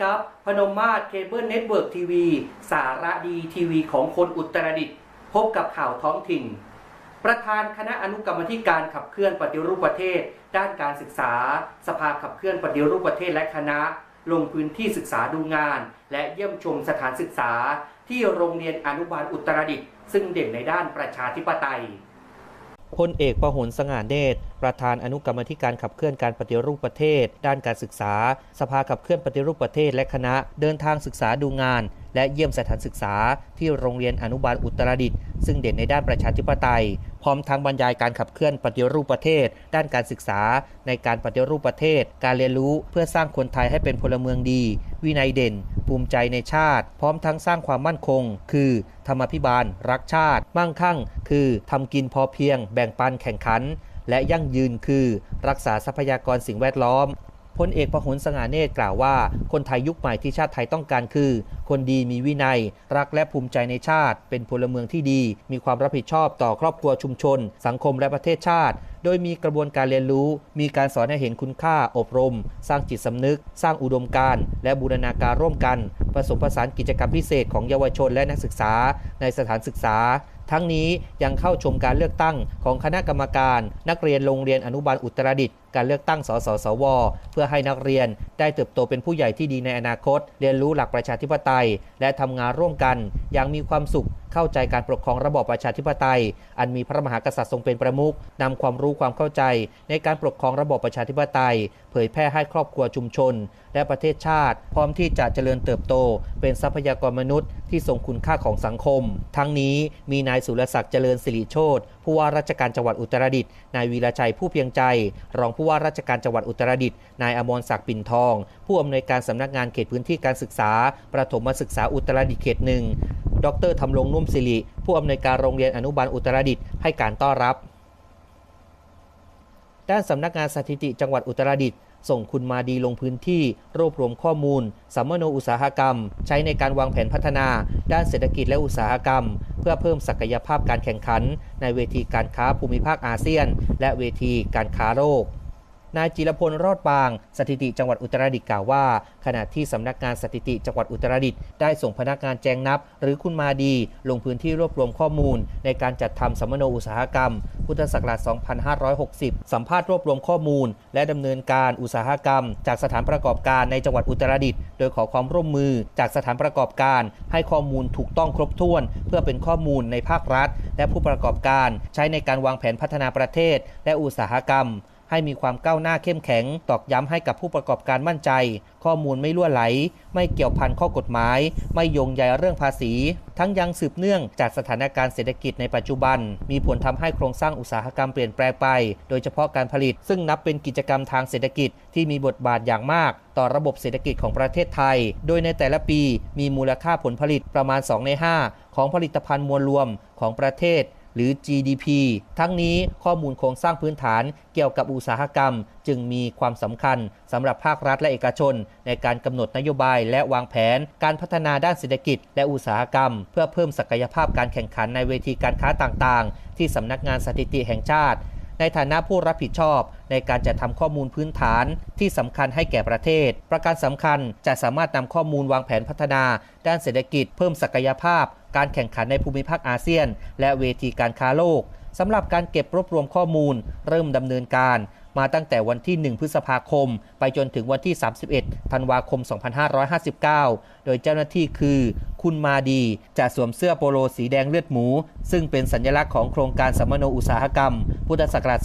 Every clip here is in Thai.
ครับ พนมมาศเคเบิลเน็ตเวิร์กทีวีสาระดีทีวีของคนอุตรดิตถ์พบกับข่าวท้องถิ่น ประธานคณะอนุกรรมธิการขับเคลื่อนปฏิรูปประเทศ ด้านการศึกษา สภาขับเคลื่อนปฏิรูปประเทศและคณะ ลงพื้นที่ศึกษาดูงาน และเยี่ยมชมสถานศึกษา ที่โรงเรียนอนุบาลอุตรดิตถ์ซึ่งเด่นในด้านประชาธิปไตย พลเอกประหลสง่าเดชประธานอนุกรรมธิการขับเคลื่อนการปฏิรูปประเทศ ด้านการศึกษา สภาขับเคลื่อนปฏิรูปประเทศและคณะเดินทางศึกษาดูงาน และเยี่ยมสถานศึกษาที่โรงเรียนอนุบาลอุตรดิตถ์ซึ่งเด่นในด้านประชาธิปไตย พร้อมทั้งบรรยายการขับเคลื่อนปฏิรูปประเทศ ด้านการศึกษา ในการปฏิรูปประเทศ การเรียนรู้เพื่อสร้างคนไทยให้เป็นพลเมืองดี วินัยเด่น ภูมิใจในชาติ พร้อมทั้งสร้างความมั่นคง คือ ธรรมาภิบาล รักชาติ มั่งคั่ง คือทำกินพอเพียง แบ่งปันแข่งขัน และยั่งยืนคือ รักษาทรัพยากรสิ่งแวดล้อม พลเอกพหลสง่าเนตรกล่าวว่า คนไทยยุคใหม่ที่ชาติไทยต้องการคือ คนดีมีวินัย รักและภูมิใจในชาติ เป็นพลเมืองที่ดี มีความรับผิดชอบต่อครอบครัวชุมชน สังคมและประเทศชาติ โดยมีกระบวนการเรียนรู้ มีการสอนให้เห็นคุณค่าอบรม สร้างจิตสำนึก สร้างอุดมการณ์และบูรณาการร่วมกัน ผสมผสานกิจกรรมพิเศษของเยาวชนและนักศึกษา ในสถานศึกษา ทั้งนี้ยังเข้าชมการเลือกตั้งของคณะกรรมการ นักเรียนโรงเรียนอนุบาลอุตรดิตถ์การเลือกตั้งสสสว เพื่อให้นักเรียนได้เติบโตเป็นผู้ใหญ่ที่ดีในอนาคต เรียนรู้หลักประชาธิปไตย และทำงานร่วมกัน อย่างมีความสุข เข้าใจการปกครองระบอบประชาธิปไตย อันมีพระมหากษัตริย์ทรงเป็นประมุขนำความรู้ความเข้าใจ ในการปกครองระบอบประชาธิปไตย เผยแพร่ให้ครอบครัวชุมชน และประเทศชาติ พร้อมที่จะเจริญเติบโต เป็นทรัพยากรมนุษย์ที่ทรงคุณค่าของสังคม ทั้งนี้มีนายสุรศักดิ์เจริญสิริโชตผู้ว่าราชการจังหวัดอุตรดิตถ์นายวีระชัยผู้เพียงใจ รองผู้ว่าราชการจังหวัดอุตรดิตถ์นายอมรศักดิ์ปิ่นทอง ผู้อำนวยการสำนักงานเขตพื้นที่การศึกษา ประถมศึกษาอุตรดิตถ์เขตหนึ่ง ดรธรรมรงนุ่มสิริ ผู้อำนวยการโรงเรียนอนุบาลอุตรดิตถ์ให้การต้อนรับ ด้านสำนักงานสถิติจังหวัดอุตรดิตถ์ส่งคุณมาดีลงพื้นที่ รวบรวมข้อมูลสัมมโนอุตสาหกรรม ใช้ในการวางแผนพัฒนา ด้านเศรษฐกิจและอุตสาหกรรม เพื่อเพิ่มศักยภาพการแข่งขัน ในเวทีการค้าภูมิภาคอาเซียน และเวทีการค้าโลก นายจิรพลรอดปาง สถิติจังหวัดอุตรดิตถ์กล่าวว่า ขณะที่สำนักงานสถิติจังหวัดอุตรดิตถ์ได้ส่งพนักงานแจงนับ หรือคุณมาดี ลงพื้นที่รวบรวมข้อมูล ในการจัดทำสัมมโนอุตสาหกรรม พุทธศักราช 2560 สัมภาษณ์รวบรวมข้อมูล และดำเนินการอุตสาหกรรม จากสถานประกอบการในจังหวัดอุตรดิตถ์โดยขอความร่วมมือจากสถานประกอบการ ให้ข้อมูลถูกต้องครบถ้วน เพื่อเป็นข้อมูลในภาครัฐ และผู้ประกอบการ ใช้ในการวางแผนพัฒนาประเทศ และอุตสาหกรรม ให้มีความก้าวหน้าเข้มแข็ง ตอกย้ำให้กับผู้ประกอบการมั่นใจ ข้อมูลไม่ล่วไหล ไม่เกี่ยวพันข้อกฎหมาย ไม่โยงใยเรื่องภาษี ทั้งยังสืบเนื่องจากสถานการณ์เศรษฐกิจในปัจจุบัน มีผลทำให้โครงสร้างอุตสาหกรรมเปลี่ยนแปลงไป โดยเฉพาะการผลิต ซึ่งนับเป็นกิจกรรมทางเศรษฐกิจที่มีบทบาทอย่างมาก ต่อระบบเศรษฐกิจของประเทศไทย โดยในแต่ละปีมีมูลค่าผลผลิตประมาณ 2 ใน 5 ของผลิตภัณฑ์มวลรวมของประเทศ หรือ GDP ทั้งนี้ข้อมูลโครงสร้างพื้นฐานเกี่ยวกับอุตสาหกรรม จึงมีความสำคัญสำหรับภาครัฐและเอกชน ในการกำหนดนโยบายและวางแผน การพัฒนาด้านเศรษฐกิจ และอุตสาหกรรม เพื่อเพิ่มศักยภาพการแข่งขันในเวทีการค้าต่างๆ ที่สำนักงานสถิติแห่งชาติในฐานะผู้รับผิดชอบในการจัดทำข้อมูลพื้นฐานที่สำคัญให้แก่ประเทศ ประการสำคัญจะสามารถนำข้อมูลวางแผนพัฒนา ด้านเศรษฐกิจเพิ่มศักยภาพ การแข่งขันในภูมิภาคอาเซียน และเวทีการค้าโลกสำหรับการเก็บรวบรวมข้อมูล เริ่มดำเนินการ มาตั้งแต่วันที่ 1 พฤษภาคม ไปจนถึงวันที่ 31 ธันวาคม 2559 โดยเจ้าหน้าที่คือ คุณมาดี จะสวมเสื้อโปโลสีแดงเลือดหมู ซึ่งเป็นสัญลักษณ์ของโครงการสัมมโนอุตสาหกรรม พุทธศักราช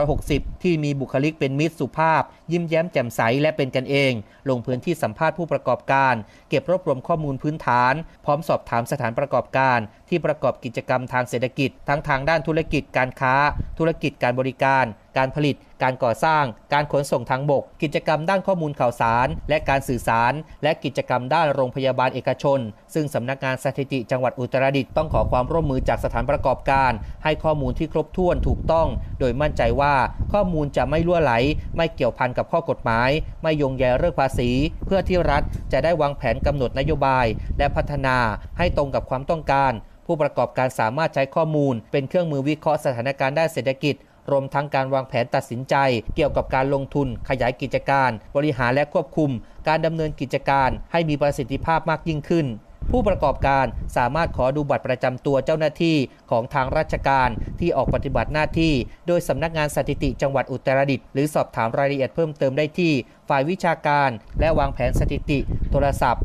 2560 ที่มีบุคลิกเป็นมิตรสุภาพ ยิ้มแย้มแจ่มใสและเป็นกันเอง ลงพื้นที่สัมภาษณ์ผู้ประกอบการ เก็บรวบรวมข้อมูลพื้นฐาน พร้อมสอบถามสถานประกอบการ ที่ประกอบกิจกรรมทางเศรษฐกิจ ทั้งทางด้านธุรกิจการค้า ธุรกิจการบริการ การผลิต การก่อสร้าง การขนส่งทางบก กิจกรรมด้านข้อมูลข่าวสาร และการสื่อสาร และกิจกรรมด้านโรงพยาบาลเอกชน ซึ่งสำนักงานสถิติจังหวัดอุตรดิตถ์ต้องขอความร่วมมือจากสถานประกอบการ ให้ข้อมูลที่ครบถ้วนถูกต้อง โดยมั่นใจว่าข้อมูลจะไม่ล่วไหล ไม่เกี่ยวพันกับข้อกฎหมาย ไม่ยงใยเรื่องภาษี เพื่อที่รัฐจะได้วางแผนกำหนดนโยบาย และพัฒนาให้ตรงกับความต้องการผู้ประกอบการสามารถใช้ข้อมูล เป็นเครื่องมือวิเคราะห์สถานการณ์ด้านเศรษฐกิจ รวมทั้งการวางแผนตัดสินใจ เกี่ยวกับการลงทุน ขยายกิจการ บริหารและควบคุม การดำเนินกิจการให้มีประสิทธิภาพมากยิ่งขึ้นผู้ประกอบการสามารถขอดูบัตรประจำตัวเจ้าหน้าที่ของทางราชการที่ออกปฏิบัติหน้าที่ โดยสำนักงานสถิติจังหวัดอุตรดิตถ์หรือสอบถามรายละเอียดเพิ่มเติมได้ที่ ฝ่ายวิชาการ และวางแผนสถิติ โทรศัพท์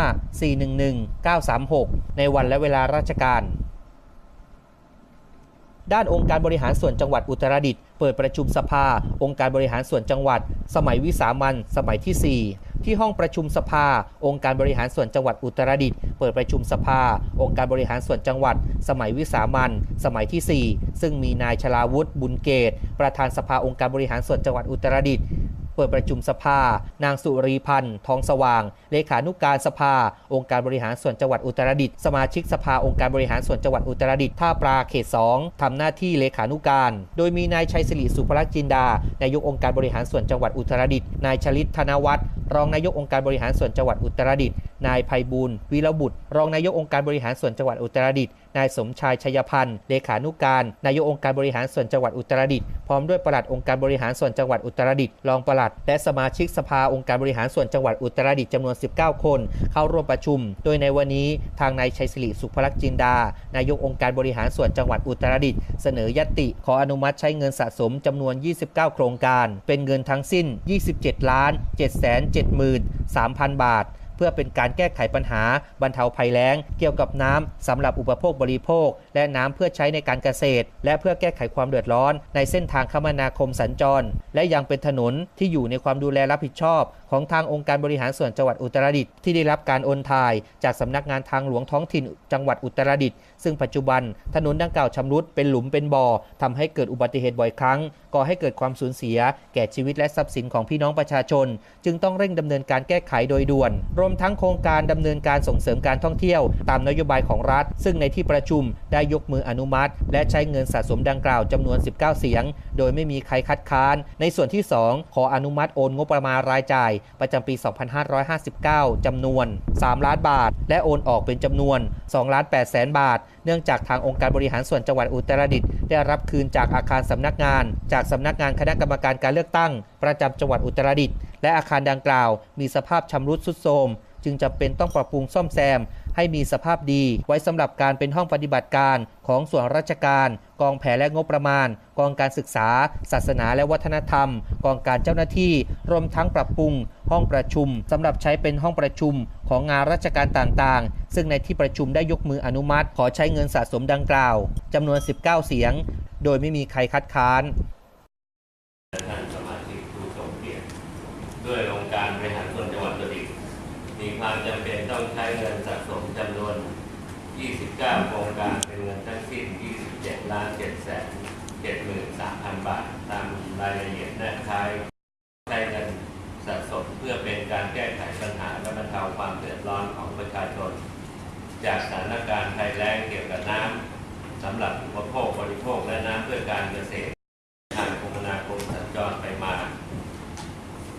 055 411 936 ในวันและเวลาราชการ ด้านองค์การบริหารส่วนจังหวัดอุตรดิตถ์เปิดประชุมสภา องค์การบริหารส่วนจังหวัด สมัยวิสามันสมัยที่ 4 ที่ห้องประชุมสภา องค์การบริหารส่วนจังหวัดอุตรดิตถ์เปิดประชุมสภา องค์การบริหารส่วนจังหวัด สมัยวิสามันสมัยที่ 4 ซึ่งมีนายชลาวุฒิบุญเกตประธานสภาองค์การบริหารส่วนจังหวัดอุตรดิตถ์ ปิดประชุมสภา นางสุรีพันธ์ทองสว่าง เลขานุการสภา องค์การบริหารส่วนจังหวัดอุตรดิตถ์สมาชิกสภาองค์การบริหารส่วนจังหวัดอุตรดิตถ์ท่าปลาเขต 2ทำหน้าที่เลขานุการ โดยมีนายชัยศิริสุภลักษณ์จินดานายกองค์การบริหารส่วนจังหวัดอุตรดิตถ์นายชลิตธนวัฒน์รองนายกองค์การบริหารส่วนจังหวัดอุตรดิตถ์นายไพบูลย์วีรบุตร รองนายกองค์การบริหารส่วนจังหวัดอุตรดิตถ์ นายสมชายชัยพันธ์เลขานุการนายกองค์การบริหารส่วนจังหวัดอุตรดิตถ์พร้อมด้วยปลัดองค์การบริหารส่วนจังหวัดอุตรดิตถ์รองปลัด และสมาชิกสภาองค์การบริหารส่วนจังหวัดอุตรดิตถ์จำนวน 19 คน เข้าร่วมประชุม โดยในวันนี้ทางนายชัยศิริสุภลักษณ์จินดา นายกองค์การบริหารส่วนจังหวัดอุตรดิตถ์เสนอยติ ขออนุมัติใช้เงินสะสมจำนวน 29 โครงการ เป็นเงินทั้งสิ้น 27 ล้าน 773,000 บาท พื่อเป็นการแก้ไขปัญหา บรรเทาภัยแล้ง เกี่ยวกับน้ำสำหรับอุปโภคบริโภค และน้ำเพื่อใช้ในการเกษตร และเพื่อแก้ไขความเดือดร้อน ในเส้นทางคมนาคมสัญจร และยังเป็นถนนที่อยู่ในความดูแลรับผิดชอบ ของทางองค์การบริหารส่วนจังหวัดอุตรดิตถ์ที่ได้รับการโอนถ่าย จากสำนักงานทางหลวงท้องถิ่นจังหวัดอุตรดิตถ์ซึ่งปัจจุบัน ถนนดังกล่าวชำรุดเป็นหลุมเป็นบ่อทำให้เกิดอุบัติเหตุบ่อยครั้ง ก่อให้เกิดความสูญเสีย แก่ชีวิตและทรัพย์สินของพี่น้องประชาชน จึงต้องเร่งดำเนินการแก้ไขโดยด่วน รวมทั้งโครงการดำเนินการส่งเสริมการท่องเที่ยว ตามนโยบายของรัฐ ซึ่งในที่ประชุมได้ยกมืออนุมัติ และใช้เงินสะสมดังกล่าวจำนวน 19 เสียง โดยไม่มีใครคัดค้าน ในส่วนที่ 2 ขออนุมัติโอนงบประมาณรายจ่าย ประจำปี 2559จำนวน 3 ล้านบาท และโอนออกเป็นจำนวน2ล้าน8แสนบาท เนื่องจากทางองค์การบริหารส่วนจังหวัดอุตรดิตถ์ได้รับคืนจากอาคารสำนักงานจากสำนักงานคณะกรรมการการเลือกตั้ง ประจำจังหวัดอุตรดิตถ์และอาคารดังกล่าว มีสภาพชำรุดทรุดโทรมจึงจำเป็นต้องปรับปรุงซ่อมแซม ให้มีสภาพดี ไว้สำหรับการเป็นห้องปฏิบัติการของส่วนราชการ กองแผนและงบประมาณ กองการศึกษา ศาสนาและวัฒนธรรม กองการเจ้าหน้าที่ รวมทั้งปรับปรุง ห้องประชุมสำหรับใช้เป็นห้องประชุมของงานราชการต่างๆ ซึ่งในที่ประชุมได้ยกมืออนุมัติ ขอใช้เงินสะสมดังกล่าวจำนวน 19 เสียง โดยไม่มีใครคัดค้าน ท่านสมาชิกผู้ทรงเกียรติด้วยองค์กา รบริหารส่วนจังหวัดอุตรดิตถ์มีความจำเป็นต้องใช้เงินสะสมจำนวน 29 โครงการเป็นเงินทั้งสิ้น 27 ล้าน7แสน73,000 บาท ตามรายละเอียดแนบท้ายใช้เงินสะสมเพื่อเป็นการแก้ไขปัญหาและบรรเทาความเดือดร้อนของประชาชน จากสถานการณ์ภัยแล้งเกี่ยวกับน้ำสำหรับอุปโภคบริโภคและน้ำเพื่อการเกษตร ทางคมนาคมสัญจรไปมา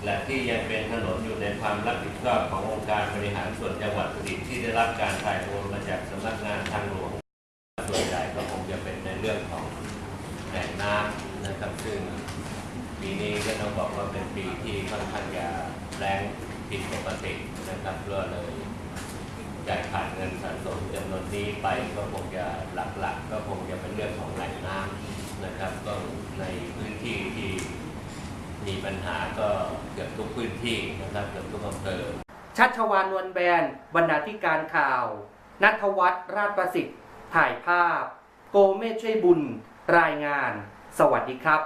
และที่ยังเป็นถนนอยู่ในความรับผิดชอบขององค์การบริหารส่วนจังหวัดอุตรดิตถ์ที่ได้รับการถ่ายโอนมาจากสำนักงานทางหลวงส่วนใหญ่ก็คงจะเป็นในเรื่องของแหล่งน้ำนะครับซึ่งปีนี้ก็ต้องบอกว่าเป็นปีที่ค่อนข้างจะแรงผิดปกตินะครับก็เลยจ่ายผ่านเงินสะสมจำนวนนี้ไปก็คงจะหลักๆ ก็คงจะเป็นเรื่องของแหล่งน้ำนะครับก็ในพื้นที่ที่ มีปัญหาก็เกือบทุกพื้นที่นะครับเกือบทุกอำเภอชัชวานนวลแบนบรรณาธิการข่าว นัทวัฒน์ราชประสิทธิ์ ถ่ายภาพ โกเมช่วยบุญ รายงาน สวัสดีครับ